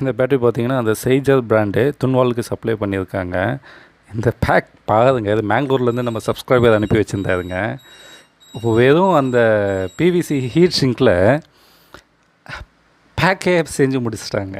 இந்த பேட்டரி பார்த்தீங்கன்னா அந்த செய்ஜர் பிராண்டு துன்வாலுக்கு சப்ளை பண்ணியிருக்காங்க. இந்த பேக் பாருங்க இது மேங்களூர்லேருந்து நம்ம சப்ஸ்கிரைபர் அனுப்பி வச்சுருந்தாருங்க. இப்போ வெறும் அந்த பிவிசி ஹீட் சிங்கில் பேக்கே செஞ்சு முடிச்சிட்டாங்க.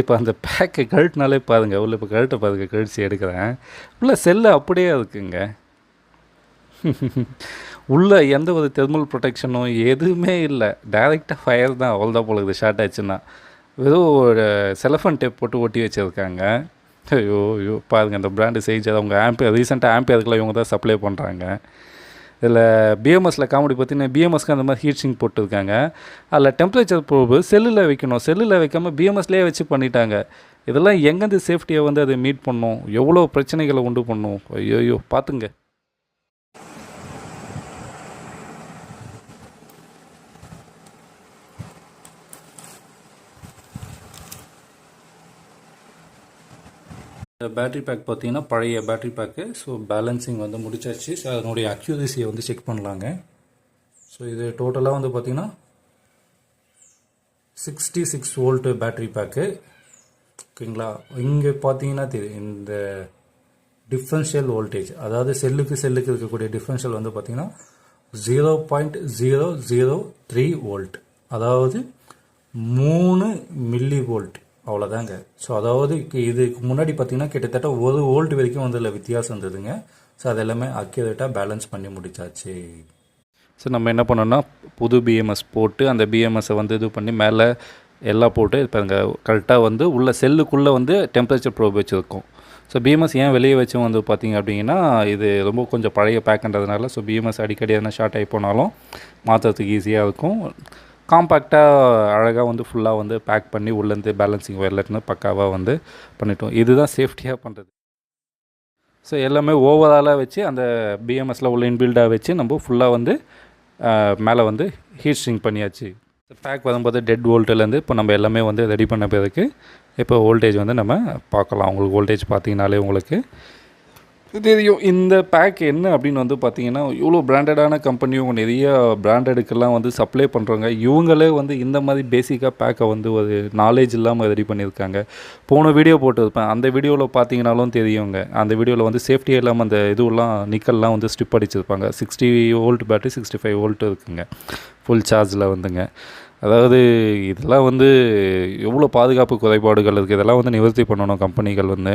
இப்போ அந்த பேக்கை கழட்டினாலே பாருங்கள் உள்ள இப்போ கழட்ட பாருங்கள் கழிச்சு எடுக்கிறேன். உள்ள செல்லு அப்படியே இருக்குங்க. உள்ள எந்த ஒரு தெர்மல் ப்ரொடெக்ஷனும் எதுவுமே இல்லை. டைரெக்டாக ஃபயர் தான் அவ்வளோதான் போல இது ஷார்ட் ஆச்சுன்னா. வெறும் ஒரு செலஃபன் டேப் போட்டு ஒட்டி வச்சுருக்காங்க. ஐயோ ஐயோ பாருங்க அந்த பிராண்டு செஞ்சது அவங்க ஆம்பியர் ரீசெண்டாக ஆம்பியருக்குலாம் இவங்க தான் சப்ளை பண்ணுறாங்க இதில் பிஎம்எஸில் காமெடி பார்த்தீங்கன்னா பிஎம்எஸ்க்கு அந்த மாதிரி ஹீட் சிங் போட்டிருக்காங்க. அதில் டெம்பரேச்சர் ப்ரோபு செல்லில் வைக்கணும். செல்லில் வைக்காமல் பிஎம்எஸ்லேயே வச்சு பண்ணிட்டாங்க. இதெல்லாம் எங்கேருந்து சேஃப்டியை வந்து அதை மீட் பண்ணும்? எவ்வளோ பிரச்சனைகளை உண்டு பண்ணும்? ஐயோ பார்த்துங்க. இந்த பேட்டரி பேக் பார்த்தீங்கன்னா பழைய பேட்டரி பேக்கு ஸோ பேலன்சிங் வந்து முடிச்சாச்சு. ஸோ அதனுடைய அக்யூரசியை வந்து செக் பண்ணலாங்க. ஸோ இது டோட்டலாக வந்து பார்த்தீங்கன்னா sixty six volt battery pack ஓகேங்களா? இங்கே பார்த்தீங்கன்னா தெரியும் இந்த டிஃப்ரென்ஷியல் வோல்டேஜ் அதாவது செல்லுக்கு செல்லுக்கு இருக்கக்கூடிய டிஃப்ரென்ஷியல் வந்து பார்த்தீங்கன்னா zero point zero zero three volt அதாவது மூணு மில்லி வோல்ட் அவ்வளோதாங்க ஸோ அதாவது இதுக்கு முன்னாடி பார்த்தீங்கன்னா கிட்டத்தட்ட ஒரு ஓல்ட் வரைக்கும் வந்து வித்தியாசம் இருந்ததுங்க. ஸோ அது எல்லாமே அக்யூரேட்டாக பேலன்ஸ் பண்ணி முடிச்சாச்சு. ஸோ நம்ம என்ன பண்ணோம்னா புது பிஎம்எஸ் போட்டு அந்த பிஎம்எஸ்ஸை வந்து இது பண்ணி மேலே எல்லாம் போட்டு இப்போ அங்கே கரெக்டாக வந்து உள்ள செல்லுக்குள்ளே வந்து டெம்பரேச்சர் ப்ரோப் வச்சுருக்கோம். ஸோ பிஎம்எஸ் ஏன் வெளியே வச்சும் வந்து பார்த்தீங்க அப்படிங்கன்னா இது ரொம்ப கொஞ்சம் பழைய பேக்குன்றதுனால ஸோ பிஎம்எஸ் அடிக்கடி எதனா ஷார்ட் ஆகி போனாலும் மாற்றுறதுக்கு ஈஸியாக இருக்கும். காம்பேக்டாக அழகாக வந்து ஃபுல்லாக வந்து பேக் பண்ணி உள்ளேருந்து பேலன்சிங் ஒயர்லெட்னு பக்காவாக வந்து பண்ணிட்டோம். இதுதான் சேஃப்டியாக பண்ணுறது ஸோ எல்லாமே ஓவராலாக வச்சு அந்த பிஎம்எஸில் உள்ள இன்பில்டாக வச்சு நம்ம ஃபுல்லாக வந்து மேலே வந்து ஹீட் ஸ்ட்ரிங் பண்ணியாச்சு. பேக் வரும்போது டெட் வோல்ட்டிலேருந்து இப்போ நம்ம எல்லாமே வந்து ரெடி பண்ண பிறகு இப்போ வோல்டேஜ் வந்து நம்ம பார்க்கலாம். உங்களுக்கு வோல்டேஜ் பார்த்தீங்கனாலே உங்களுக்கு தெரியும். இந்த பேக் என்ன அப்படின்னு வந்து பார்த்தீங்கன்னா இவ்வளோ பிராண்டடான கம்பெனியும் நிறைய பிராண்டடுக்கெல்லாம் வந்து சப்ளை பண்ணுறவங்க இவங்களே வந்து இந்த மாதிரி பேசிக்காக பேக்கை வந்து ஒரு நாலேஜ் இல்லாமல் ரெடி பண்ணியிருக்காங்க. போன வீடியோ போட்டிருப்பேன். அந்த வீடியோவில் பார்த்தீங்கனாலும் தெரியுங்க. அந்த வீடியோவில் வந்து சேஃப்டியாக இல்லாமல் அந்த இதுவெல்லாம் நிக்கல்லாம் வந்து strip அடிச்சிருப்பாங்க. Sixty volt battery sixty five volt இருக்குங்க ஃபுல் சார்ஜில் வந்துங்க. அதாவது இதெல்லாம் வந்து எவ்வளோ பாதுகாப்பு குறைபாடுகள் இருக்குது இதெல்லாம் வந்து நிவர்த்தி பண்ணணும் கம்பெனிகள் வந்து.